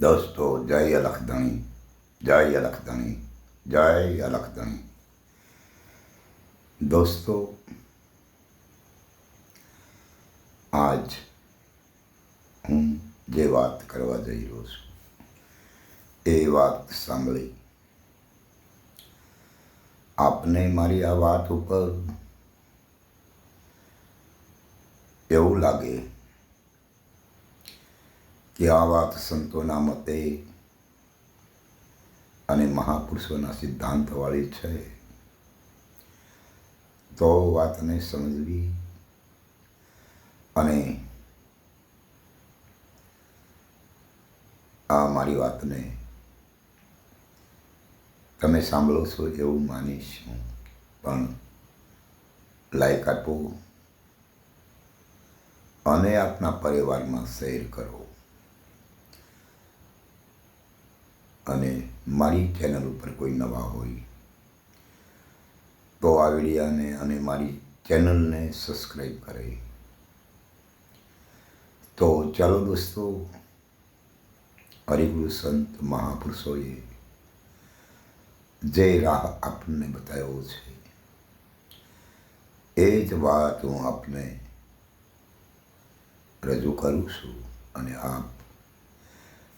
દોસ્તો, જય અલખધણી જય અલખધણી જય અલખધણી દોસ્તો, આજ હું જે વાત કરવા જઈ રહ્યો છું, એ વાત સાંભળી. આપને મારી આ વાત ઉપર એવું લાગે કે આ વાત સંતોના મતે અને મહાપુરુષોના સિદ્ધાંતવાળી છે. તો વાતને સમજવી અને આ મારી વાતને તમે સાંભળો છો એવું માનીશ હું. પણ લાઈક આપો અને આપના પરિવારમાં શેર કરો. અને મારી ચેનલ ઉપર કોઈ નવા હોય તો આ અને મારી ચેનલને સબસ્ક્રાઈબ કરે. તો ચાલો દોસ્તો, હરિગુરુ સંત મહાપુરુષોએ જે રાહ આપણને બતાવ્યો છે, એ જ વાત હું આપને રજૂ કરું છું અને આપ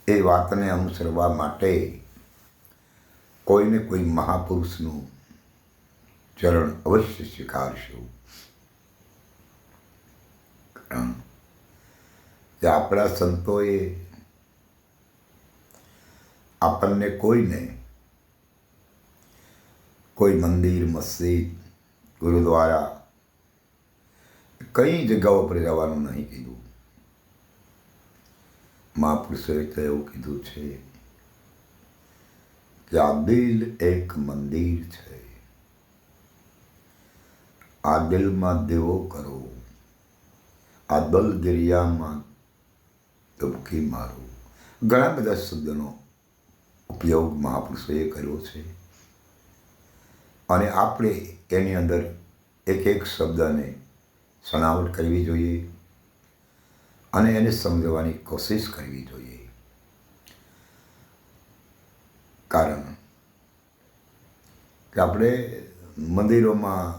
એ વાતને અનુસરવા માટે કોઈને કોઈ મહાપુરુષનું ચરણ અવશ્ય સ્વીકારશું. કારણ કે આપણા સંતોએ આપણને કોઈને કોઈ મંદિર, મસ્જિદ, ગુરુદ્વારા, કઈ જગ્યાઓ પર જવાનું નહીં કીધું. મહાપુરુષોએ તો કીધું છે કે આ દિલ એક મંદિર છે. આ દિલમાં દેવો કરો. આ દલ દરિયામાં ડૂબકી મારો. ઘણા બધા શબ્દનો ઉપયોગ મહાપુરુષોએ કર્યો છે. અને આપણે એની અંદર એક એક શબ્દને સણાવટ કરવી જોઈએ. અને એને સમજવાની કોશિશ કરવી જોઈએ કારણ કે આપણે મંદિરોમાં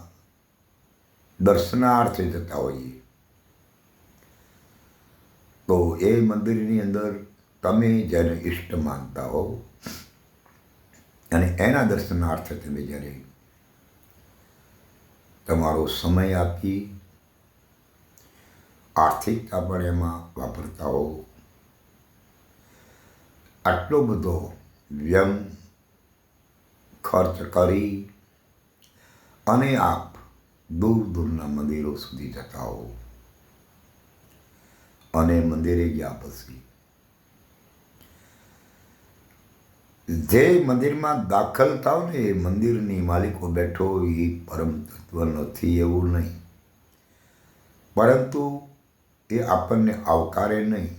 દર્શનાર્થે જતા હોઈએ તો એ મંદિરની અંદર તમે જેને ઈષ્ટ માનતા હો અને એના દર્શનાર્થે તમે જ્યારે તમારો સમય આપી આર્થિકતા પણ એમાં વાપરતા હો આટલો બધો વ્યમ ખર્ચ કરી અને આપ દૂર દૂરના મંદિરો સુધી જતા હો અને મંદિરે ગયા પછી જે મંદિરમાં દાખલ થાવ ને એ મંદિરની માલિકો બેઠો એ પરમ તત્વ નથી એવું નહીં. પરંતુ એ આપણને આવકારે નહીં.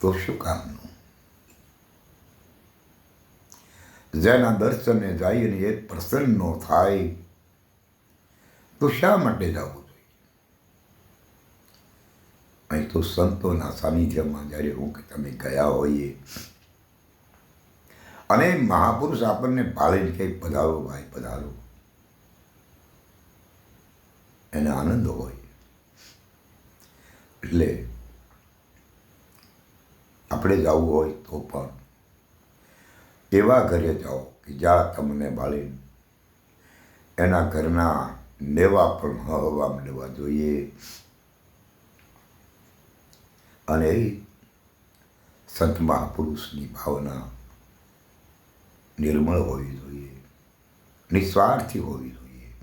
તો શું કામનું? જેના દર્શને જાય અને એ પ્રસન્ન ન થાય, તો શા માટે જવું અહીં તો સંતોના સાનિધ્યમાં જ્યારે હું કે તમે ગયા હોઈએ, અને મહાપુરુષ આપણને ભાળે કંઈ પધારો ભાઈ, પધારો. એને આનંદ હોય. એટલે આપણે જવું હોય તો પણ એવા ઘરે જાઓ કે જ્યાં તમને ભાળી. એના ઘરના નેવા પણ હવા લેવા જોઈએ. અને એ સંત મહાપુરુષની ભાવના નિર્મળ હોવી જોઈએ. નિસ્વાર્થી હોવી જોઈએ.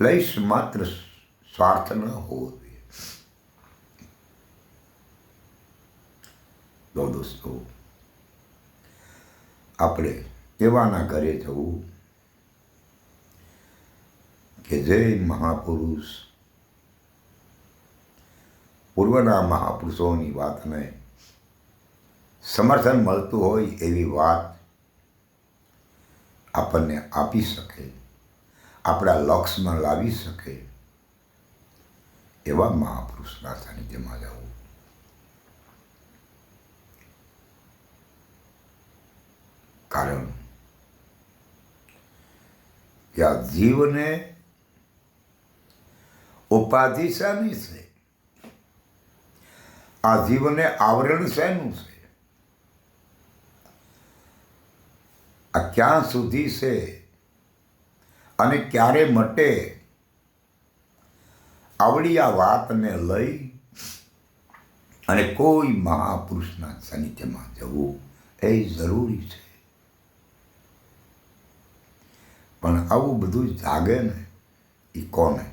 લઈશ માત્ર સ્વાર્થ ન હોવો જોઈએ તો દોસ્તો આપણે એવાના ઘરે જવું કે જે મહાપુરુષ? પૂર્વના મહાપુરુષોની વાતને સમર્થન મળતું હોય એવી વાત આપણને આપી શકે. આપણા લક્ષમાં લાવી શકે એવા મહાપુરુષના સાનિધ્યમાં જવું કારણ કે આ જીવને ઉપાધિ શાની છે? આ જીવને આવરણ શેનું છે? આ ક્યાં સુધી છે? અને ક્યારે મટે? આવડી આ વાતને લઈ અને કોઈ મહાપુરુષના સાનિધ્યમાં જવું એ જરૂરી છે. પણ આવું બધું જાગે ને એ કોને?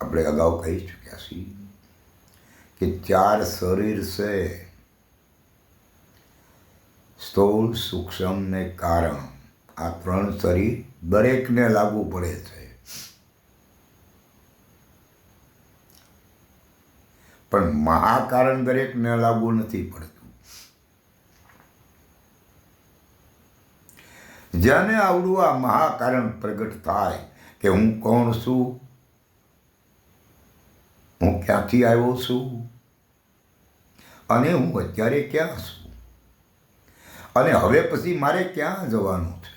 આપણે અગાઉ કહી ચૂક્યા છીએ કે ચાર શરીર છે. સ્થૂળ સૂક્ષ્મને કારણ. આ ત્રણ શરીર દરેકને લાગુ પડે છે. પણ મહાકારણ દરેકને લાગુ નથી પડતું. જેને આવડું આ મહાકારણ પ્રગટ થાય કે હું કોણ છું? હું ક્યાંથી આવ્યો છું? અને હું અત્યારે ક્યાં છું? અને હવે પછી મારે ક્યાં જવાનું છે?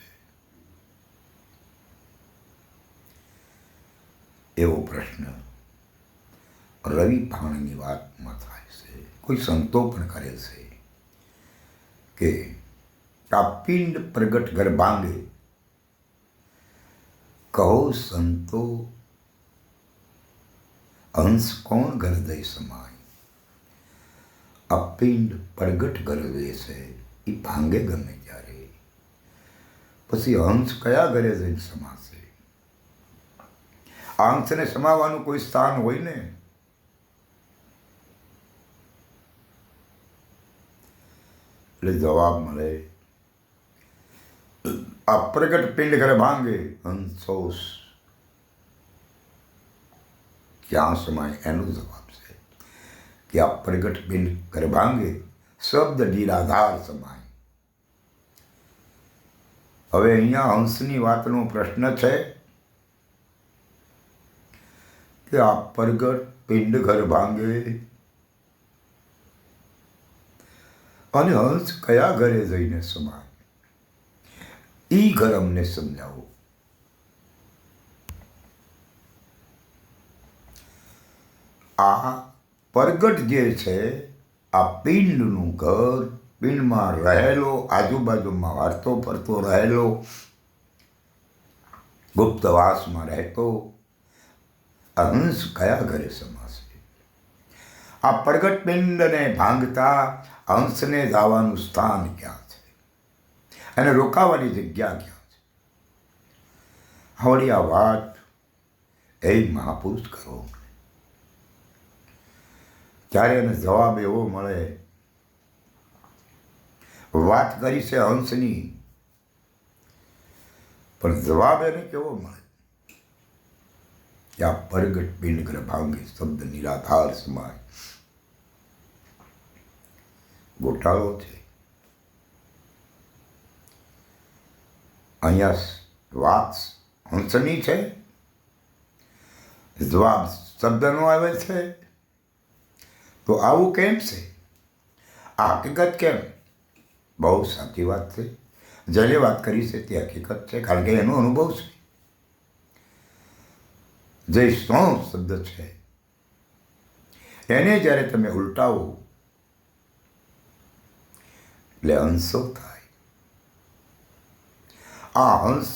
એવો પ્રશ્ન. રવિ ભાણની વાતમાં થાય છે. કોઈ સંતો પણ કરે છે કે કાપિંડ પ્રગટ ગર્ભાંગે કહો સંતો અંશ કોણ ગરદય સમાય? અપિંડ પિંડ પ્રગટ ગરવે છે એ ભાંગે ગમે ત્યારે. પછી હંસ કયા ઘરે જઈને સમાશે? આ હંસને સમાવાનું કોઈ સ્થાન હોય ને? એટલે જવાબ મળે, આ પ્રગટ પિંડ ઘરે ભાંગે હંસોસ ક્યાં સમાય? એનો જવાબ છે કે આ પ્રગટ પિંડ ઘરે ભાંગે, શબ્દ નિરાધાર સમાય. હવે અહીંયા હંસની વાતનો પ્રશ્ન છે કે આ પરગટ પિંડ ઘર ભાંગે? અને હંસ કયા ઘરે જઈને સમાય? ઈ ઘર અમને સમજાવો. આ પરગટ જે છે, આ પિંડનું ઘર પિંડમાં રહેલો, આજુબાજુમાં વારતો ફરતો રહેલો ગુપ્તવાસમાં રહેતો આ હંસ કયા ઘરે સમાશે આ પ્રગટ પિંડને ભાંગતા હંસને જવાનું સ્થાન ક્યાં છે? અને રોકાવાની જગ્યા ક્યાં છે? હવળી આ વાત, એ મહાપુરુષ કરો ત્યારે એને જવાબ એવો મળે, વાત કરી છે હંસની. પણ જવાબ એને કેવો મળે? આ પ્રગટ પિંડ ગ્રભાંગે શબ્દ નિરાધાર સમાય. ગોટાળો છે. અહીંયા વાત હંસની છે. જવાબ શબ્દનો આવે છે. તો આવું કેમ છે? આ હકીકત કેમ? બહુ સાચી વાત છે. જેને વાત કરી છે તે હકીકત છે, કારણ કે એનો અનુભવ છે. જે સો શબ્દ છે. એને જ્યારે તમે ઉલટાવો, એટલે હંસો થાય. આ હંસ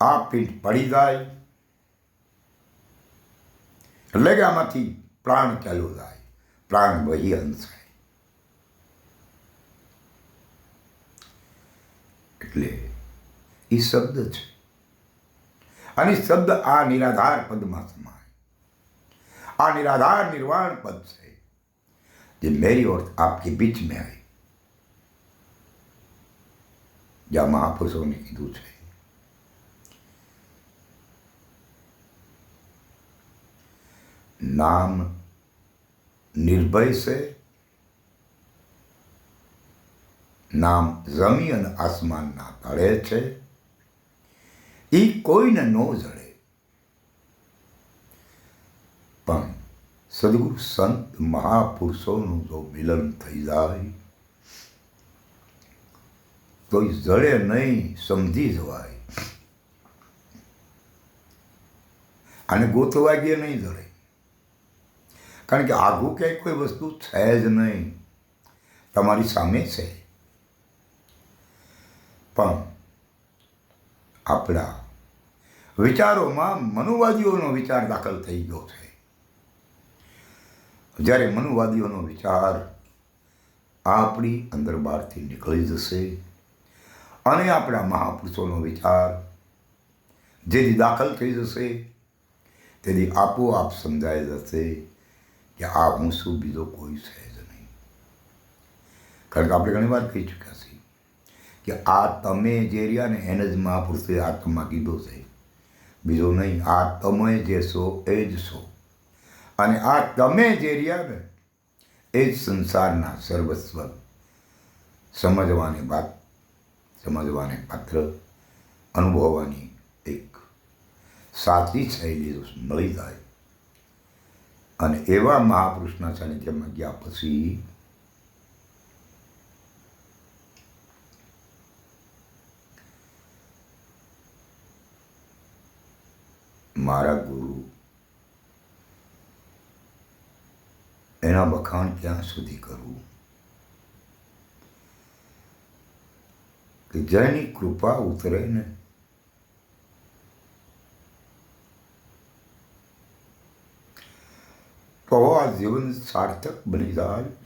આ પીઠ પડી જાય એટલે કે આમાંથી પ્રાણ ચાલુ થાય. પ્રાણ વહી હંસ એટલે એ શબ્દ છે. અને શબ્દ આ નિરાધાર પદમાં સમાય આ નિરાધાર નિર્વાણ પદ છે, જે મેરી અર્થ आपके बीच में आई જ્યાં મહાપુરુષોને કીધું છે. નામ નિર્ભય છે, નામ જમી અને આસમાનના તળે છે એ કોઈને ન જડે. પણ સદગુરુ સંત મહાપુરુષોનું જો મિલન થઈ જાય તો એ જડે નહીં, સમજી જવાય. અને ગોતવા નહીં જડે. કારણ કે આઘું ક્યાંય કોઈ વસ્તુ છે જ નહીં. તમારી સામે છે. પણ આપણા વિચારોમાં મનુવાદીઓનો વિચાર દાખલ થઈ ગયો છે. જ્યારે મનુવાદીઓનો વિચાર આપણી અંદર બહારથી નીકળી જશે અને આપણા મહાપુરુષોનો વિચાર જેથી દાખલ થઈ જશે, તેથી આપોઆપ સમજાઈ જશે કે આ હું શું બીજો કોઈ છે જ નહીં. કારણ કે આપણે ઘણી વાર કહી ચૂક્યા છીએ કે આ તમે જે રહ્યા ને એને જ મહાપુરુષે આત્મા કીધો છે. બીજો નહીં, આ તમે જે છો એ જ છો. અને આ તમે જે રહ્યા ને, એ જ સંસારના સર્વસ્વ. સમજવાની વાત, સમજવાને પાત્ર, અનુભવવાની એક સાચી શૈલી મળી જાય. અને એવા મહાપુરુષના સાનિધ્યમાં ગયા પછી મારા ગુરુ. એના વખાણ ક્યાં સુધી કરવું કે જેની કૃપા ઉતરે ને તો આ જીવન સાર્થક બની જાય.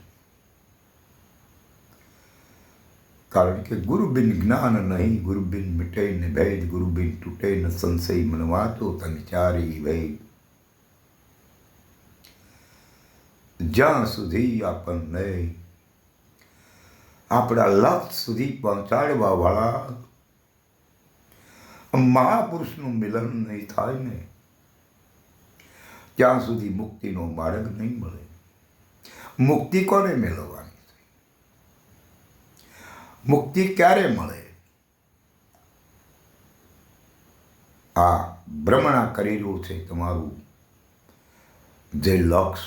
કારણ કે ગુરુ બિન જ્ઞાન નહીં ગુરુ બિન મિટે ને ભેદ ગુરુ બિન તૂટે ન સંશય મનવાતો તન ચારી ભેદ. જ્યાં સુધી આપણને આપણા લક્ષ્ય સુધી પહોંચાડવા વાળા મહાપુરુષનું મિલન નહીં થાય ને, ત્યાં સુધી મુક્તિનો માર્ગ નહીં મળે. મુક્તિ કોને મેળવવાની? મુક્તિ ક્યારે મળે? આ ભ્રમણા કરી રહ્યું છે તમારું. જે લક્ષ,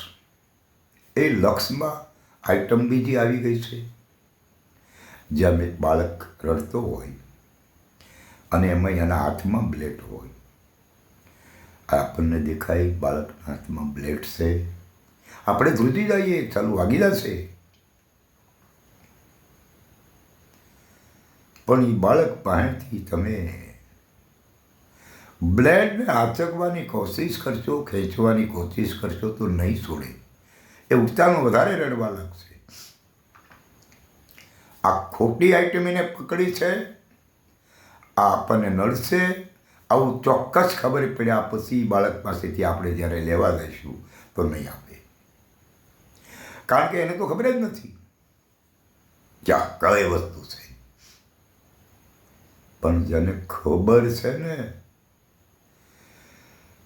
એ લક્ષમાં આઈટમ બીજી આવી ગઈ છે. જ્યાં એક બાળક રડતો હોય અને એમાં એના હાથમાં બ્લેડ હોય. આપણને દેખાય બાળકના હાથમાં બ્લેડ છે. આપણે ધ્રુજી જઈએ, ચાલુ, વાગી જશે. પણ એ બાળક પાસેથી તમે બ્લેડને આચકવાની કોશિશ કરશો, ખેંચવાની કોશિશ કરશો તો નહીં છોડે. એ ઉઠતાનું વધારે રડવા લાગશે. આ ખોટી આઈટમ એને પકડી છે, આ આપણને નડશે, આવું ચોક્કસ ખબર પડ્યા પછી બાળક પાસેથી આપણે જ્યારે લેવા જઈશું તો નહીં આપે. કારણ કે એને તો ખબર જ નથી કે આ કઈ વસ્તુ છે. પણ જેને ખબર છે ને?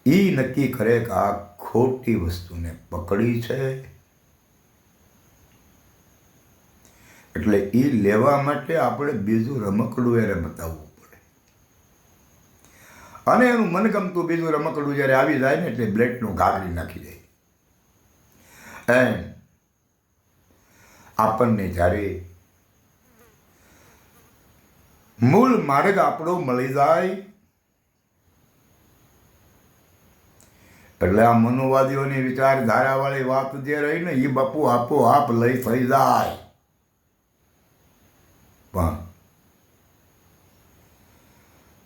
એ નક્કી કરે કે આ ખોટી વસ્તુને પકડી છે. એટલે એ લેવા માટે આપણે બીજું રમકડું એને બતાવવું પડે. અને એનું મનગમતું બીજું રમકડું જ્યારે આવી જાય ને એટલે બ્લેટનું ગાગડી નાખી દે. એમ. આપણને જ્યારે મૂળ માર્ગ આપણો મળી જાય. એટલે આ મનુવાદીઓની વિચારધારાવાળી વાત જે રહી ને એ બાપુ આપો આપ લઈ થઈ જાય. પણ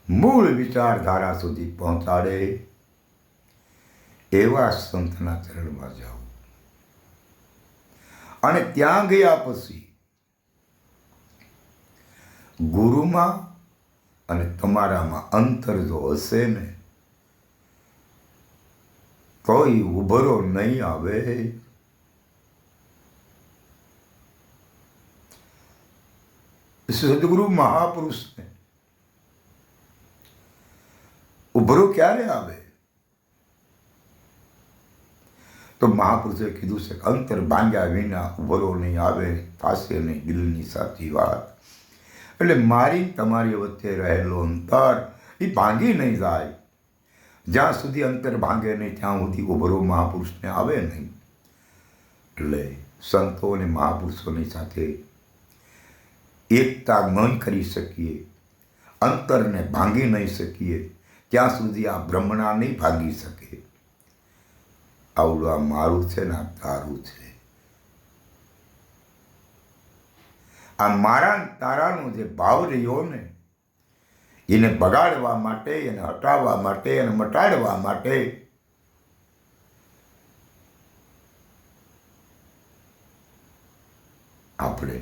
મૂળ વિચારધારા સુધી પહોંચાડે એવા સંતના ચરણમાં જાઓ. અને ત્યાં ગયા પછી ગુરુમાં અને તમારામાં અંતર જો હશે ને કોઈ ઉભરો નહીં આવે. સદગુરુ મહાપુરુષને ઉભરો ક્યારે આવે? તો મહાપુરુષે કીધું છે અંતર ભાંગ્યા વિના ઉભરો નહીં આવે, થશે નહીં દિલની સાચી વાત. એટલે મારી તમારી વચ્ચે રહેલો અંતર એ ભાંગી નહીં જાય. જ્યાં સુધી અંતર ભાંગે નહીં, ત્યાં સુધી ઉભરો મહાપુરુષને આવે નહીં. એટલે સંતો અને મહાપુરુષોની સાથે એકતા ન કરી શકીએ, અંતરને ભાંગી નહીં શકીએ, ત્યાં સુધી આ બ્રહ્મણા નહીં ભાંગી શકે. આવડું આ મારું છે ને આ તારું છે. આ મારા તારાનો જે ભાવ રહ્યો ને, એને બગાડવા માટે, એને હટાવવા માટે, એને મટાડવા માટે, આપણે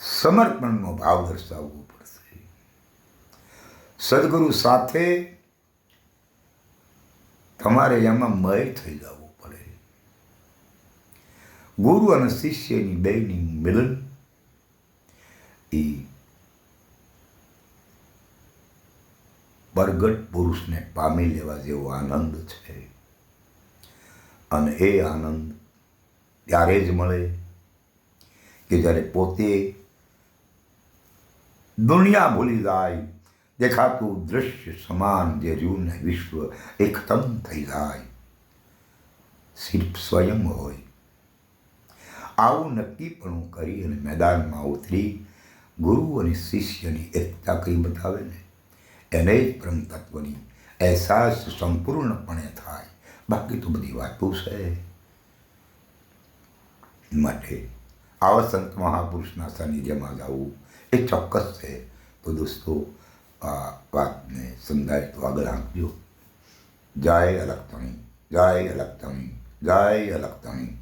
સમર્પણનો ભાવ દર્શાવવો પડશે. સદગુરુ સાથે તમારે એમાં મય થઈ જવું પડે. ગુરુ અને શિષ્યની બેની મિલન એ બરગટ પુરુષને પામી લેવા જેવો આનંદ છે. અને એ આનંદ ત્યારે જ મળે કે જ્યારે પોતે દુનિયા ભૂલી જાય, દેખાતું દૃશ્ય સમાન જે રહ્યું ને વિશ્વ એકદમ થઈ જાય. સિર્ફ સ્વયં હોય. આવું નક્કીપણું કરી અને મેદાનમાં ઉતરી ગુરુ અને શિષ્યની એકતા કંઈ બતાવે ને? એને જ બ્રહ્મતત્વની તત્વની અહેસાસ સંપૂર્ણપણે થાય. બાકી તો બધી વાતો છે. માટે આવા સંત મહાપુરુષના સાનિધ્યમાં જવું એ ચોક્કસ છે. તો દોસ્તો, આ વાતને સમજાય તો આગળ આંકજો જય અલગતણી જય અલગતણી જય અલગતણી